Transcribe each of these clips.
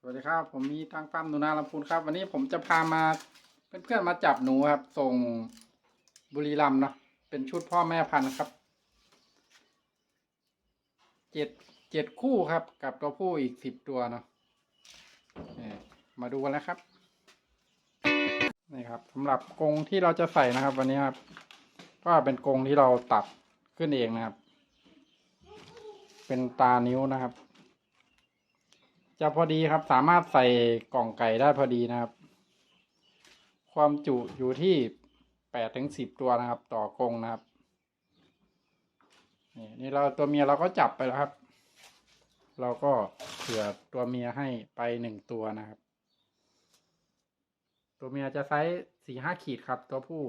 สวัสดีครับ ผมมีตังปั้มหนูนาลำพูนครับ วันนี้ผมจะพามาเพื่อนๆมาจับหนูครับ ส่งบุรีรัมย์เนาะเป็นชุดพ่อแม่พันธุ์ครับเจ็ดเจ็ดคู่ครับ กับตัวผู้อีกสิบตัวเนาะมาดูกันแล้วครับนี่ครับสำหรับกรงที่เราจะใส่นะครับ วันนี้ครับ ก็เป็นกรงที่เราตัดขึ้นเองนะครับ เป็นตานิ้วนะครับ จะพอดีครับ สามารถใส่กล่องไก่ได้พอดีนะครับ ความจุอยู่ที่แปดถึงสิบตัวนะครับ ต่อกรงนะครับ นี่นี่เราตัวเมียเราก็จับไปแล้วครับ เราก็เผื่อตัวเมียให้ไปหนึ่งตัวนะครับ ตัวเมียจะไซส์สี่ห้าขีดครับ ตัวผู้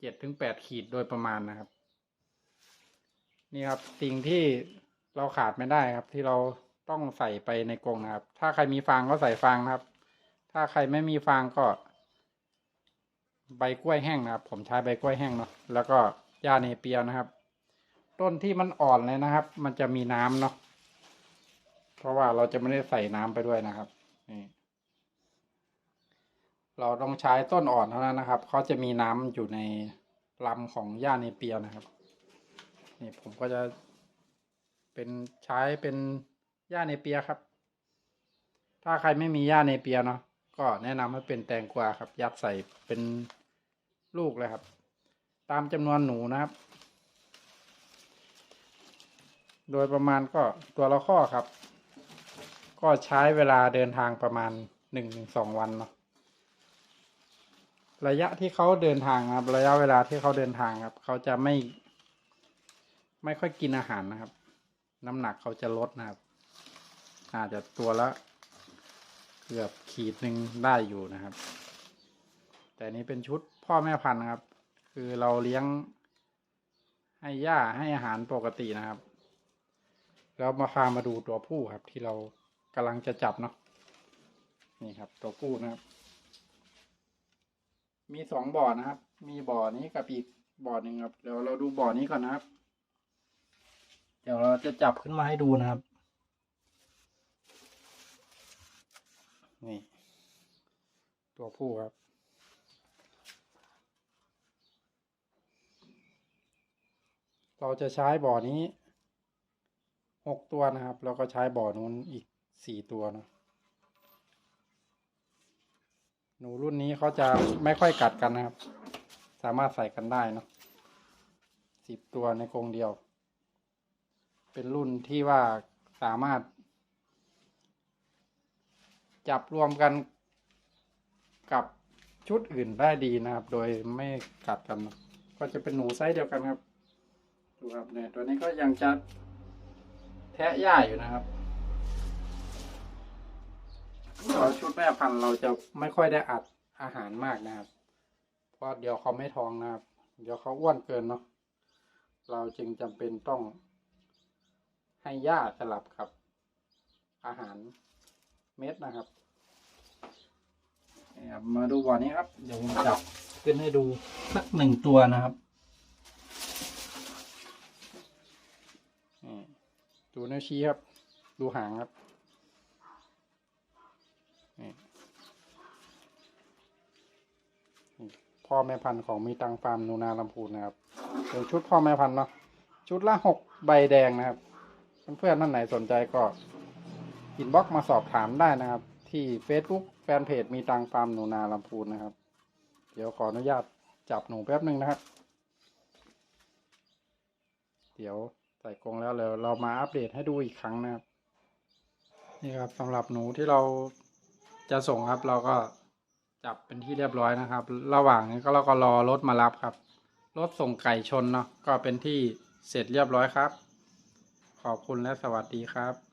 เจ็ดถึงแปดขีดโดยประมาณนะครับ นี่ครับสิ่งที่เราขาดไม่ได้ครับที่เรา ต้องใส่ไปในกรงนะครับ ถ้าใครมีฟางก็ใส่ฟางนะครับ ถ้าใครไม่มีฟางก็ ใบกล้วยแห้งนะครับ ผมใช้ใบกล้วยแห้งเนาะแล้วก็หญ้าเนเปียนะครับ ต้นที่มันอ่อนเลยนะครับ มันจะมีน้ำเนาะเพราะว่าเราจะไม่ได้ใส่น้ำไปด้วยนะครับนี่เราต้องใช้ต้นอ่อนเท่านั้นนะครับเขาจะมีน้ำอยู่ในลำของหญ้าเนเปียนะครับนี่ผมก็จะเป็นใช้เป็น หญ้าเนเปียครับ ถ้าใครไม่มีหญ้าเนเปียเนาะก็แนะนำให้เป็นแตงกวาครับ ยัดใส่เป็นลูกเลยครับ ตามจำนวนหนูนะครับ โดยประมาณก็ตัวละข้อครับ ก็ใช้เวลาเดินทางประมาณหนึ่งถึงสองวันเนาะระยะที่เขาเดินทางครับ ระยะเวลาที่เขาเดินทางครับ เขาจะไม่ ไม่ค่อยกินอาหารนะครับ น้ำหนักเขาจะลดนะครับ อาจจะตัวละเกือบขีดหนึ่งได้อยู่นะครับ แต่นี้เป็นชุดพ่อแม่พันธุ์นะครับ คือเราเลี้ยง ให้หญ้าให้อาหารปกตินะครับ แล้วมาพามาดูตัวผู้ครับ ที่เรากำลังจะจับเนาะนี่ครับ ตัวผู้นะครับ มีสองบ่อนะครับ มีบ่อนี้กับอีกบ่อหนึ่งครับเดี๋ยวเราดูบ่อนี้ก่อนนะครับ เดี๋ยวเราจะจับขึ้นมาให้ดูนะครับ นี่ ตัวผู้ครับ เราจะใช้บ่อนี้หกตัวนะครับ แล้วก็ใช้บ่อนู้นอีกสี่ตัวเนะหนูรุ่นนี้เขาจะไม่ค่อยกัดกันนะครับ สามารถใส่กันได้เนอะสิบตัวในกรงเดียว เป็นรุ่นที่ว่าสามารถ จับรวมกันกับชุดอื่นได้ดีนะครับ โดยไม่กัดกัน ก็จะเป็นหนูไซส์เดียวกันครับ ดูครับเนี่ยตัวนี้ก็ยังจะแทะหญ้าอยู่นะครับเราชุดแม่พันธุ์เราจะไม่ค่อยได้อัดอาหารมากนะครับ เพราะเดี๋ยวเขาไม่ท้องนะครับ เดี๋ยวเขาอ้วนเกินเนาะ เราจึงจำเป็นต้องให้หญ้าสลับกับอาหาร เม็ดนะครับนี่ครับ มาดูบ่อนี้ครับ เดี๋ยวผมจับขึ้นให้ดูสักหนึ่งตัวนะครับนี่ดูนิ้วชี้ครับ ดูหางครับนี่พ่อแม่พันธุ์ของมีตังฟาร์มนูนาลำพูนนะครับเป็นชุดพ่อแม่พันธุ์เนาะชุดละหกใบแดงนะครับ เพื่อนๆท่านไหนสนใจก็ อินบ็อกมาสอบถามได้นะครับ ที่ Facebook แฟนเพจมีตังฟาร์มหนูนาลำพูนนะครับ เดี๋ยวขออนุญาตจับหนูแป๊บหนึ่งนะครับ เดี๋ยวใส่กรงแล้วเดี๋ยวเรามาอัปเดตให้ดูอีกครั้งนะครับ นี่ครับสำหรับหนูที่เราจะส่งครับเราก็จับเป็นที่เรียบร้อยนะครับ ระหว่างนี้ก็เราก็รอรถมารับครับ รถส่งไก่ชนเนาะก็เป็นที่เสร็จเรียบร้อยครับ ขอบคุณและสวัสดีครับ